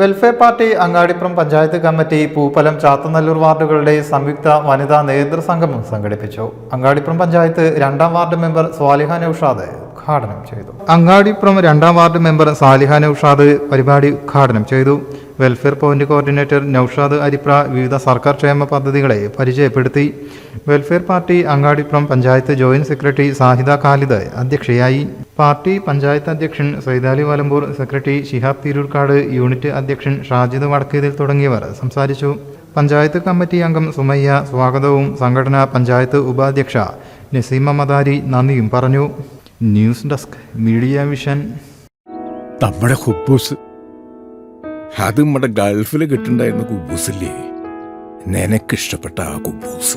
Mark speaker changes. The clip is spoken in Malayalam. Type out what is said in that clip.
Speaker 1: Welfare party Angadippuram panchayat committee Pooppalam Chathanallur വാർഡുകളുടെ സംയുക്ത വനിതാ നേതൃസംഗമം സംഘടിപ്പിച്ചു. അങ്ങാടിപ്പുറം പഞ്ചായത്ത് രണ്ടാം വാർഡ് മെമ്പർ സ്വാലിഹ നൌഷാദ് ഉദ്ഘാടനം ചെയ്തു. അങ്ങാടിപ്പുറം രണ്ടാം വാർഡ് മെമ്പർ സാലിഹ നൌഷാദ് പരിപാടി ഉദ്ഘാടനം ചെയ്തു. Welfare point coordinator Noushad Aripra വിവിധ സർക്കാർ ക്ഷേമ പദ്ധതികളെ പരിചയപ്പെടുത്തി. Welfare party Angadippuram panchayat joint secretary Sahida Khalid അധ്യക്ഷയായി. പാർട്ടി പഞ്ചായത്ത് അധ്യക്ഷൻ സൈതാലി വലമ്പൂർ സെക്രട്ടറി ഷിഹാബ് തിരൂർക്കാട് യൂണിറ്റ് അധ്യക്ഷൻ ഷാജിദ് വടക്കേതിൽ തുടങ്ങിയവർ സംസാരിച്ചു. പഞ്ചായത്ത് കമ്മിറ്റി അംഗം സുമയ്യ സ്വാഗതവും സംഘടനാ പഞ്ചായത്ത് ഉപാധ്യക്ഷ നസീമ മദാരി നന്ദിയും പറഞ്ഞു. News desk media vision.
Speaker 2: നമ്മുടെ ഹുബൂസ്. അത് നമ്മുടെ ഗൾഫിൽ കിട്ടുണ്ടായിരുന്ന കുബൂസില്ലേ? നിനക്കിഷ്ടപ്പെട്ട ആ കുബൂസ്.